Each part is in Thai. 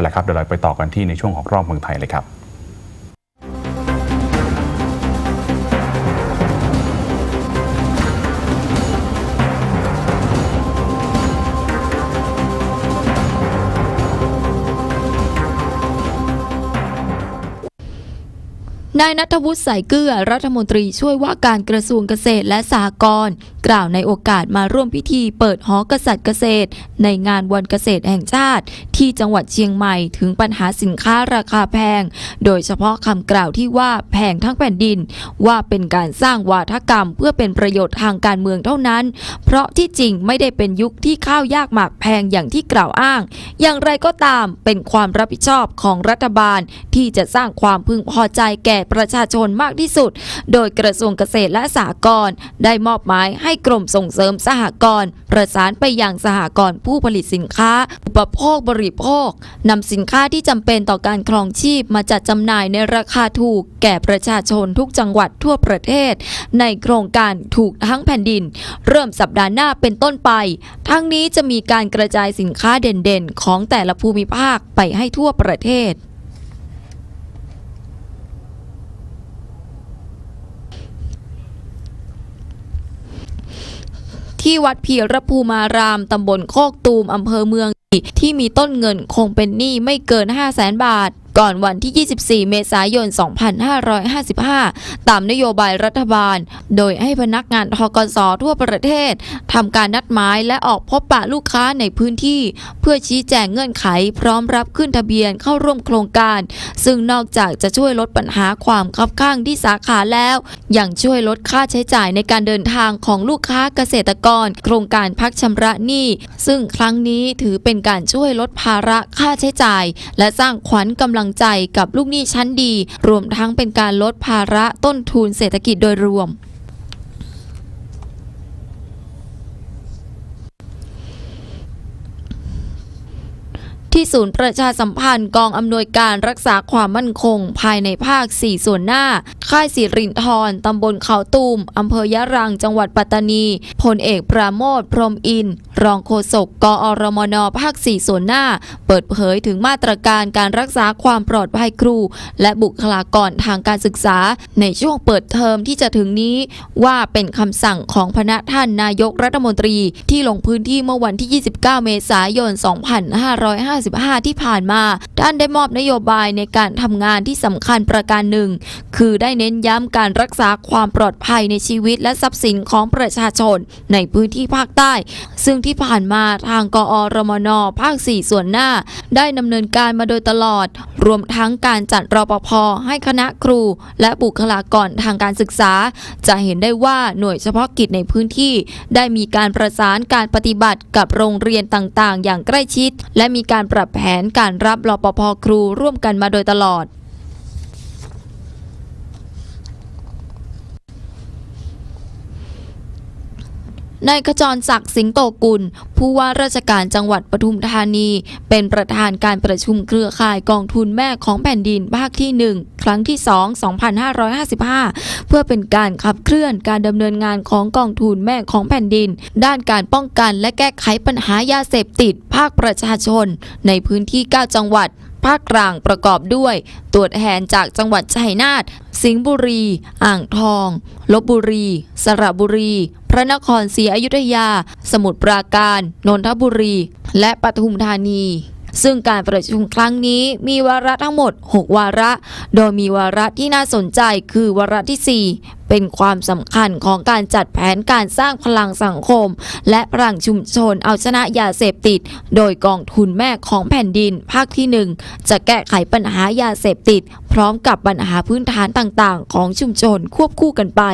เอาละครับเดี๋ยวเราไปต่อกันที่ในช่วงของรอบเมืองไทยเลยครับนายนัทวุฒิสายเกลือรัฐมนตรีช่วยว่าการกระทรวงเกษตรและสหกรณ์ กล่าวในโอกาสมาร่วมพิธีเปิดหอกษัตริย์เกษตร ในงานวันเกษตรแห่งชาติ ที่จังหวัดเชียงใหม่ถึงปัญหาสินค้าราคาแพง โดยเฉพาะคำกล่าวที่ว่าแพงทั้งแผ่นดิน ว่าเป็นการสร้างวาทกรรมเพื่อเป็นประโยชน์ทางการเมืองเท่านั้น เพราะที่จริงไม่ได้เป็นยุคที่ข้าวยากหมากแพงอย่างที่กล่าวอ้าง อย่างไรก็ตามเป็นความรับผิดชอบของรัฐบาล ที่จะสร้างความพึงพอใจแก่ประชาชนมากที่สุด โดยกระทรวงเกษตรและสหกรณ์ได้มอบหมายให้กรมส่งเสริมสหกรณ์ประสานไปยังสหกรณ์ผู้ผลิตสินค้า อุปโภคบริโภคนำสินค้าที่จำเป็นต่อการครองชีพมาจัดจำหน่ายในราคาถูก แก่ประชาชนทุกจังหวัดทั่วประเทศ ในโครงการถูกทั้งแผ่นดิน เริ่มสัปดาห์หน้าเป็นต้นไป ทั้งนี้จะมีการกระจายสินค้าเด่นๆ ของแต่ละภูมิภาคไปให้ทั่วประเทศ ที่วัดเพียรภูมารามตำบลโคกตูมอำเภอเมืองที่มีต้นเงินคงเป็นหนี้ไม่เกิน 5 0 0แสนบาท ก่อนวันที่ 24 เมษายน 2555 ตามนโยบายรัฐบาล โดยให้พนักงานทกสทั่วประเทศทำการนัดหมายและออกพบปะลูกค้าในพื้นที่ เพื่อชี้แจงเงื่อนไข พร้อมรับขึ้นทะเบียนเข้าร่วมโครงการ ซึ่งนอกจากจะช่วยลดปัญหาความคับข้างที่สาขาแล้วยังช่วยลดค่าใช้จ่ายในการเดินทางของลูกค้าเกษตรกร โครงการพักชำระหนี้ ซึ่งครั้งนี้ถือเป็นการช่วยลดภาระค่าใช้จ่าย และสร้างขวัญกำลังใจกับลูกหนี้ชั้นดี รวมทั้งเป็นการลดภาระต้นทุนเศรษฐกิจโดยรวม ที่ศูนย์ประชาสัมพันธ์กองอำนวยการรักษาความมั่นคง ภายในภาค 4 ส่วนหน้า ค่ายสิรินทรตำบลเขาตูมอำเภอยะรังจังหวัดปัตตานีพลเอกปราโมทพรมอิน รองโฆษกกอรมนภาค 4 ส่วนหน้า เปิดเผยถึงมาตรการการรักษาความปลอดภัยครู และบุคลากรทางการศึกษา ในช่วงเปิดเทอมที่จะถึงนี้ ว่าเป็นคำสั่งของพระท่านนายกรัฐมนตรี ที่ลงพื้นที่เมื่อวันที่ 29 เมษายน 2555 2555 ที่ผ่านมา ท่านได้มอบนโยบายในการทำงานที่สำคัญประการหนึ่ง คือได้เน้นย้ำการรักษาความปลอดภัยในชีวิตและทรัพย์สินของประชาชนในพื้นที่ภาคใต้ ซึ่งที่ผ่านมาทางกอรมนภาค 4 ส่วนหน้า ได้ดำเนินการมาโดยตลอด รวมทั้งการจัดรปภให้คณะครู และบุคลากรทางการศึกษา จะเห็นได้ว่าหน่วยเฉพาะกิจในพื้นที่ ได้มีการประสานการปฏิบัติกับโรงเรียนต่างๆ อย่างใกล้ชิด และมีการปรับแผนการรับรปภครูร่วมกันมาโดยตลอด นายขจรศักดิ์สิงโตกุล ผู้ว่าราชการจังหวัดปทุมธานี เป็นประธานการประชุมเครือข่ายกองทุนแม่ของแผ่นดินภาคที่ 1 ครั้งที่ 2 2555 เพื่อเป็นการขับเคลื่อนการดำเนินงานของกองทุนแม่ของแผ่นดิน ด้านการป้องกันและแก้ไขปัญหายาเสพติดภาคประชาชน ในพื้นที่ 9 จังหวัดภาคกลางประกอบด้วยตัวแทนจากจังหวัดชัยนาท สิงห์บุรี อ่างทอง ลบบุรี สระบุรี พระนครศรีอยุธยา สมุทรปราการ นนทบุรี และปทุมธานีซึ่งการประชุมครั้งนี้มีวาระทั้งหมด 6 วาระ โดยมีวาระที่น่าสนใจคือวาระที่ 4 เป็นความสำคัญของการจัดแผนการสร้างพลังสังคม และพลังชุมชนเอาชนะยาเสพติด โดยกองทุนแม่ของแผ่นดิน ภาคที่ 1 จะแก้ไขปัญหายาเสพติด พร้อมกับปัญหาพื้นฐานต่างๆ ของชุมชนควบคู่กันไป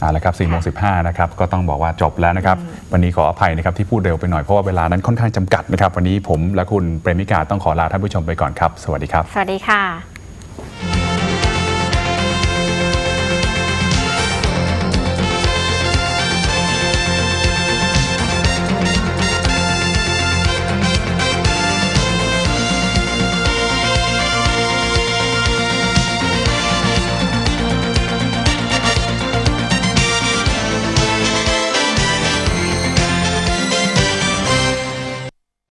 เอาละครับ4โมง15นะครับ ก็ต้องบอกว่าจบแล้วนะครับ วันนี้ขออภัยนะครับที่พูดเร็วไปหน่อย เพราะว่าเวลานั้นค่อนข้างจำกัดนะครับ วันนี้ผมและคุณเปรมิกาต้องขอลาท่านผู้ชมไปก่อนครับ สวัสดีครับ สวัสดีค่ะ